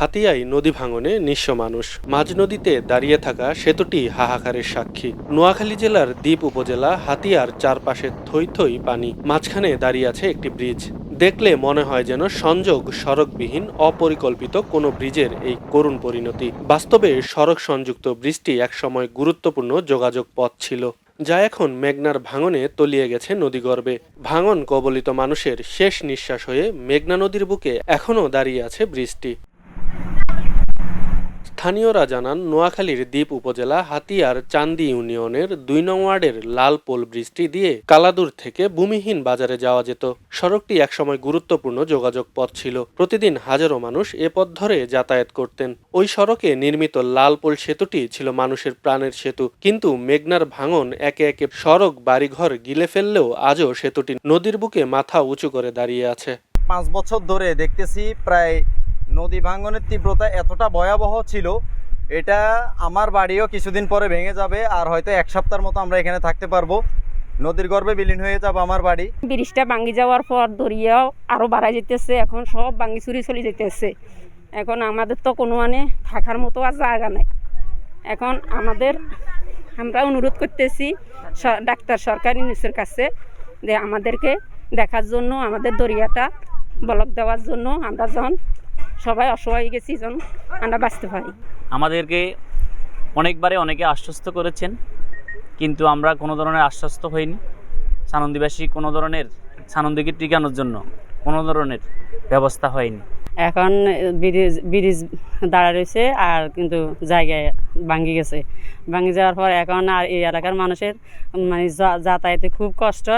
হাতিয়ায় নদী ভাঙনে নিঃস্ব মানুষ। মাঝ নদীতে দাঁড়িয়ে থাকা সেতুটি হাহাকারের সাক্ষী। নোয়াখালী জেলার দ্বীপ উপজেলা হাতিয়ার চারপাশে থই থই পানি। মাঝখানে দাঁড়িয়ে আছে একটি ব্রিজ। দেখলে মনে হয় যেন সংযোগ সড়কবিহীন, অপরিকল্পিত কোনো ব্রিজের এই করুণ পরিণতি। বাস্তবে সড়ক সংযুক্ত ব্রিজটি একসময় গুরুত্বপূর্ণ যোগাযোগ পথ ছিল, যা এখন মেঘনার ভাঙনে তলিয়ে গেছে নদীগর্ভে। ভাঙন কবলিত মানুষের শেষ নিঃশ্বাস হয়ে মেঘনা নদীর বুকে এখনও দাঁড়িয়ে আছে ব্রিজটি। স্থানীয়রা জানান, নোয়াখালীর দ্বীপ উপজেলা হাতিয়ার চান্দি ইউনিয়নের দুই নং ওয়ার্ডের লালপোল ব্রিজটি দিয়ে কালাদুর থেকে ভূমিহীন বাজারে যাওয়া যেত। সড়কটি একসময় গুরুত্বপূর্ণ যোগাযোগ পথ ছিল। প্রতিদিন হাজারো মানুষ এ পথ ধরে যাতায়াত করতেন। ওই সড়কে নির্মিত লালপোল সেতুটি ছিল মানুষের প্রাণের সেতু। কিন্তু মেঘনার ভাঙন একে একে সড়ক, বাড়িঘর গিলে ফেললেও আজও সেতুটি নদীর বুকে মাথা উঁচু করে দাঁড়িয়ে আছে। পাঁচ বছর ধরে দেখতেছি প্রায় নদী ভাঙ্গনের তীব্রতা এতটা ভয়াবহ ছিল, এটা আমার বাড়িও কিছুদিন পরে ভেঙে যাবে, আর হয়তো এক সপ্তাহের মতো আমরা এখানে থাকতে পারব। নদীর গর্ভে বিলীন হয়ে যাবে আমার বাড়ি। ব্রিজটা ভাঙ্গি যাওয়ার পর দরিয়াও আরও বাড়া যেতেছে, এখন সব ভাঙি চুরি চলে যেতেছে। এখন আমাদের তো কোনো মানে থাকার মতো আর জায়গা নাই। এখন আমাদের, আমরা অনুরোধ করতেছি ডাক্তার সরকারি নিউজের কাছে যে আমাদেরকে দেখার জন্য, আমাদের দরিয়াটা ব্লক দেওয়ার জন্য আমরা যখন সবাই অসহায় গেছি যখন আমরা বাঁচতে পারি। আমাদেরকে অনেকবারে অনেকে আশ্বস্ত করেছেন, কিন্তু আমরা কোনো ধরনের আশ্বস্ত হইনি। সানন্দিবাসী কোনো ধরনের সানন্দীকে টিকানোর জন্য কোনো ধরনের ব্যবস্থা হয়নি। এখন ব্রিজ ব্রিজ দাঁড়া রয়েছে আর কিন্তু জায়গায় ভাঙ্গি গেছে। ভাঙ্গি যাওয়ার পর এখন আর এই এলাকার মানুষের মানে যাতায়াতে খুব কষ্ট।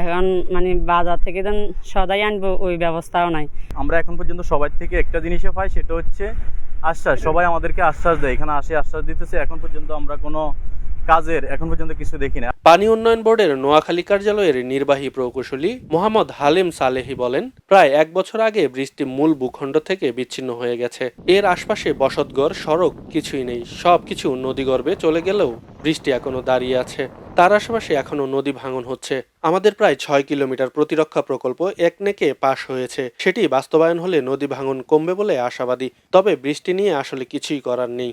এখন মানে বাজার থেকে যেন সদাই আনব, ওই ব্যবস্থাও নাই। আমরা এখন পর্যন্ত সবার থেকে একটা জিনিসে পাই, সেটা হচ্ছে আশ্বাস। সবাই আমাদেরকে আশ্বাস দেয়, এখানে আসে, আশ্বাস দিতেছে। এখন পর্যন্ত আমরা কোনো কাজের এখন পর্যন্ত কিছু দেখি না। পানি উন্নয়ন বোর্ডের নোয়াখালী কার্যালয়ের নির্বাহী প্রকৌশলী মোহাম্মদ হালিম সালেহি বলেন, প্রায় এক বছর আগে ব্রিজটি মূল ভূখণ্ড থেকে বিচ্ছিন্ন হয়ে গেছে। এর আশপাশে বসতঘর, সড়ক কিছুই নেই। সব কিছু নদীগর্ভে চলে গেলেও বৃষ্টি এখনও দাঁড়িয়ে আছে। তার আশেপাশে এখনও নদী ভাঙন হচ্ছে। আমাদের প্রায় ছয় কিলোমিটার প্রতিরক্ষা প্রকল্প একনেকে পাশ হয়েছে। সেটি বাস্তবায়ন হলে নদী ভাঙন কমবে বলে আশাবাদী। তবে বৃষ্টি নিয়ে আসলে কিছুই করার নেই।